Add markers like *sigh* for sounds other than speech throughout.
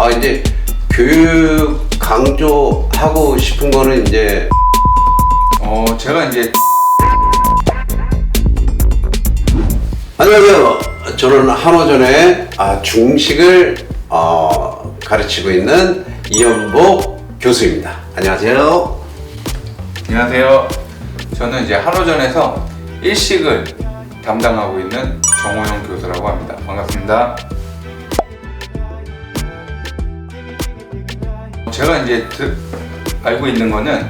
아 이제 교육 강조하고 싶은 거는 이제 어 제가 이제 안녕하세요. 저는 한호전의 아, 중식을 어, 가르치고 있는 이현복 교수입니다. 안녕하세요. 안녕하세요. 저는 이제 한호전에서 일식을 담당하고 있는 정호영 교수라고 합니다. 반갑습니다. 제가 이제 드- 알고 있는 거는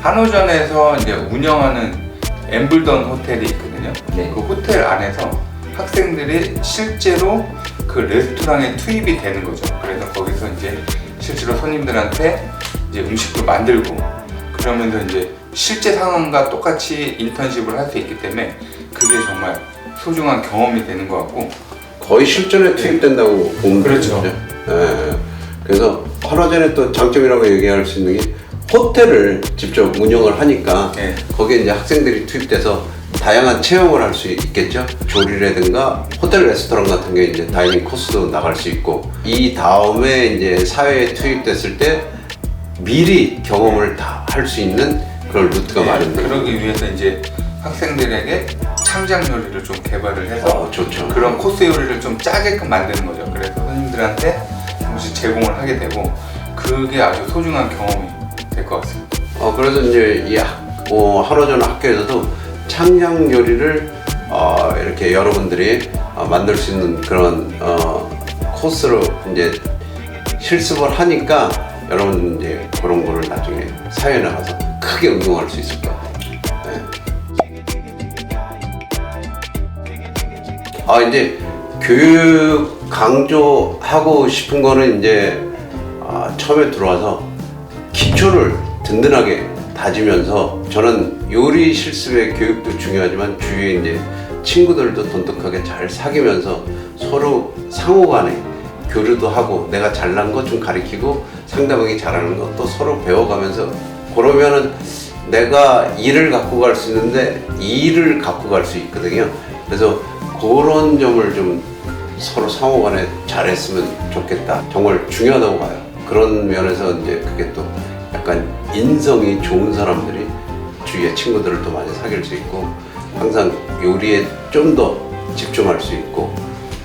한호전에서 이제 운영하는 엠블던 호텔이 있거든요. 네. 그 호텔 안에서 학생들이 실제로 그 레스토랑에 투입이 되는 거죠. 그래서 거기서 이제 실제로 손님들한테 이제 음식도 만들고 그러면서 이제 실제 상황과 똑같이 인턴십을 할 수 있기 때문에 그게 정말 소중한 경험이 되는 것 같고 거의 실전에 투입된다고 보면 그렇죠. 예. 그래서 한화전의 또 장점이라고 얘기할 수 있는 게 호텔을 직접 운영을 하니까 네. 거기에 이제 학생들이 투입돼서 다양한 체험을 할 수 있겠죠. 조리라든가 호텔 레스토랑 같은 게 이제 다이닝 코스도 나갈 수 있고 이 다음에 이제 사회에 투입됐을 때 미리 경험을 다 할 수 있는 그런 루트가 네, 마련돼요. 그러기 위해서 이제 학생들에게 창작 요리를 좀 개발을 해서 어. 그런 코스 요리를 좀 짜게끔 만드는 거죠. 그래서 손님들한테 잠시 제공을 하게 되고 그게 아주 소중한 경험이 될 것 같습니다. 어, 그래서 이제 이 학, 어, 한호전 학교에서도 창작 요리를 어, 이렇게 여러분들이 어, 만들 수 있는 그런 어, 코스로 이제 실습을 하니까 여러분 이제 그런 거를 나중에 사회에 나가서 크게 응용할 수 있을 것 같아요. 네. 아 이제 교육 강조하고 싶은 거는 이제 아, 처음에 들어와서 기초를 든든하게 다지면서 저는 요리 실습의 교육도 중요하지만 주위에 이제 친구들도 돈독하게 잘 사귀면서 서로 상호 간에 교류도 하고 내가 잘난 것 좀 가르치고 상대방이 잘하는 것또 서로 배워가면서 그러면은 내가 일을 갖고 갈 수 있는데 일을 갖고 갈 수 있거든요. 그래서 그런 점을 좀 서로 상호간에 잘했으면 좋겠다. 정말 중요하다고 봐요. 그런 면에서 이제 그게 또 약간 인성이 좋은 사람들이 주위에 친구들을 더 많이 사귈 수 있고 항상 요리에 좀 더 집중할 수 있고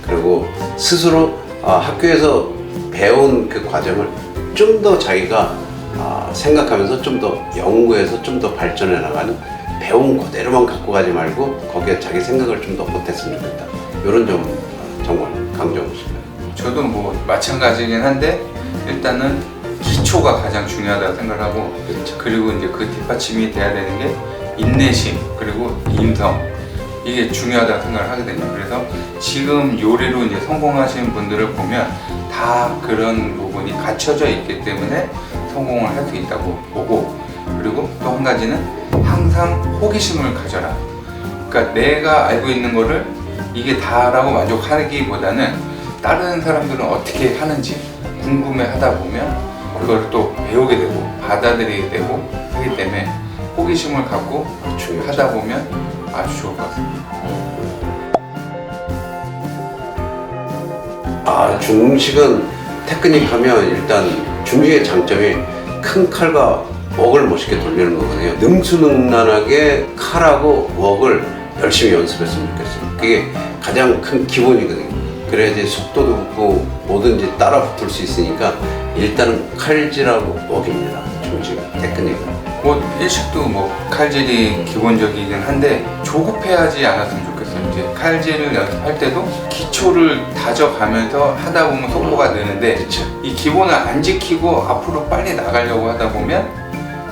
그리고 스스로 아, 학교에서 배운 그 과정을 좀 더 자기가 아, 생각하면서 좀 더 연구해서 좀 더 발전해 나가는 배운 그대로만 갖고 가지 말고 거기에 자기 생각을 좀 더 보탰으면 좋겠다. 이런 점 아, 정말 강조하고 싶어요. 저도 뭐 마찬가지긴 한데 일단은 기초가 가장 중요하다고 생각하고 그렇죠. 그리고 이제 그 뒷받침이 돼야 되는 게 인내심 그리고 인성 이게 중요하다고 생각을 하거든요. 그래서 지금 요리로 이제 성공하시는 분들을 보면 다 그런 부분이 갖춰져 있기 때문에 성공을 할 수 있다고 보고 그리고 또 한 가지는 항상 호기심을 가져라. 그러니까 내가 알고 있는 거를 이게 다라고 만족하기보다는 다른 사람들은 어떻게 하는지 궁금해 하다 보면 그걸 또 배우게 되고 받아들이게 되고 하기 때문에 호기심을 갖고. 하다 보면 아주 좋을 것 같습니다. 아 중식은 테크닉 하면 일단 중식의 장점이 큰 칼과 웍을 멋있게 돌리는 거거든요. 능수능란하게 칼하고 웍을 열심히 연습했으면 좋겠어요. 그게 가장 큰 기본이거든요. 그래야지 속도도 붙고 뭐든지 따라 붙을 수 있으니까 일단은 칼질하고 웍입니다. 중식 테크닉은. 뭐 일식도 뭐 칼질이 기본적이긴 한데 조급해하지 않았으면 좋겠어요. 이제 칼질을 연습할 때도 기초를 다져가면서 하다 보면 속도가 느는데 그렇죠. 이 기본을 안 지키고 앞으로 빨리 나가려고 하다 보면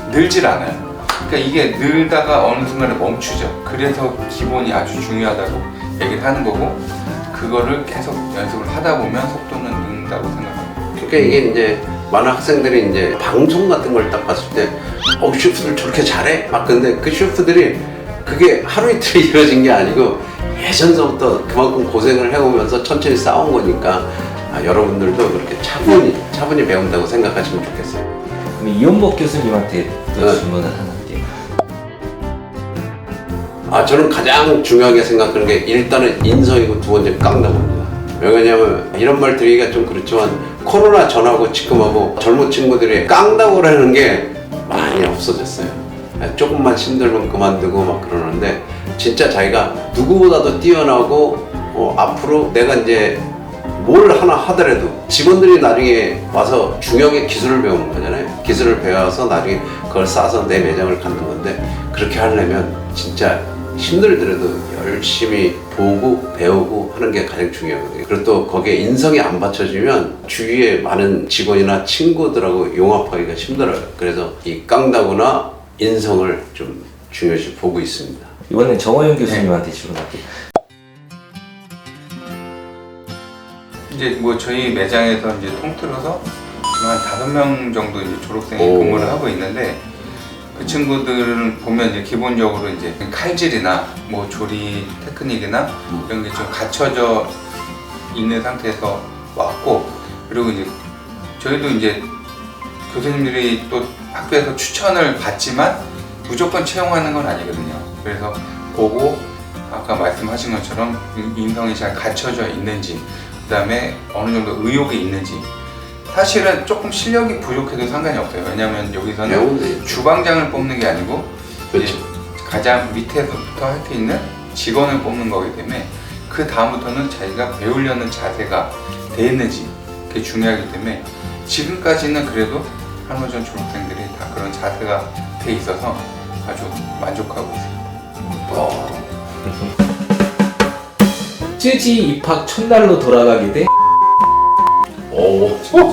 늘질 않아요. 그러니까 이게 늘다가 어느 순간에 멈추죠. 그래서 기본이 아주 중요하다고 얘기를 하는 거고 그거를 계속 연습을 하다 보면 속도는 는다고 생각합니다. 그러니까 이게 이제 많은 학생들이 이제 방송 같은 걸 딱 봤을 때, 어, 셰프들 저렇게 잘해? 막 근데 그 셰프들이 그게 하루 이틀 *laughs* 이루어진 게 아니고 예전서부터 그만큼 고생을 해오면서 천천히 쌓아온 거니까 아, 여러분들도 그렇게 차분히, 차분히 배운다고 생각하시면 좋겠어요. 그럼 이현복 교수님한테 또 네. 질문을 하나. 아, 저는 가장 중요하게 생각하는 게 일단은 인성이고 두 번째 깡다구입니다. 왜냐면 이런 말 드리기가 좀 그렇지만 코로나 전하고 지금하고 젊은 친구들이 깡다구라는 게 많이 없어졌어요. 조금만 힘들면 그만두고 막 그러는데 진짜 자기가 누구보다도 뛰어나고 어, 앞으로 내가 이제 뭘 하나 하더라도 직원들이 나중에 와서 중요하게 기술을 배우는 거잖아요. 기술을 배워서 나중에 그걸 쌓아서 내 매장을 갖는 건데 그렇게 하려면 진짜 힘들더라도 열심히 보고 배우고 하는 게 가장 중요하거든요. 그리고 또 거기에 인성이 안 받쳐주면 주위에 많은 직원이나 친구들하고 용합하기가 힘들어요. 그래서 이 깡다구나 인성을 좀 중요시 보고 있습니다. 이번엔 정호영 교수님한테 질문할게요. 이제 뭐 저희 매장에서 이제 통틀어서 지금 한 다섯 명 정도 이제 졸업생이 오. 근무를 하고 있는데 그 친구들은 보면 이제 기본적으로 이제 칼질이나 뭐 조리 테크닉이나 이런 게 좀 갖춰져 있는 상태에서 왔고 그리고 이제 저희도 이제 교수님들이 또 학교에서 추천을 받지만 무조건 채용하는 건 아니거든요. 그래서 보고 아까 말씀하신 것처럼 인- 인성이 잘 갖춰져 있는지 그다음에 어느 정도 의욕이 있는지 사실은 조금 실력이 부족해도 상관이 없어요. 왜냐하면 여기서는 되죠. 주방장을 뽑는 게 아니고 그렇죠. 가장 밑에서부터 할 수 있는 직원을 뽑는 거기 때문에 그 다음부터는 자기가 배우려는 자세가 돼 있는지 그게 중요하기 때문에 지금까지는 그래도 한호전 졸업생들이 다 그런 자세가 돼 있어서 아주 만족하고 있습니다. 어. *laughs* 쯔지 입학 첫날로 돌아가게 돼? 오,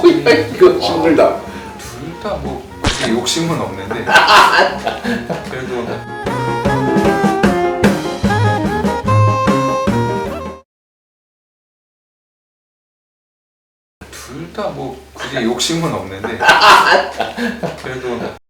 이거 힘들다. 둘다뭐 욕심은 없는데 그래도 둘 다 뭐 굳이 욕심은 없는데 그래도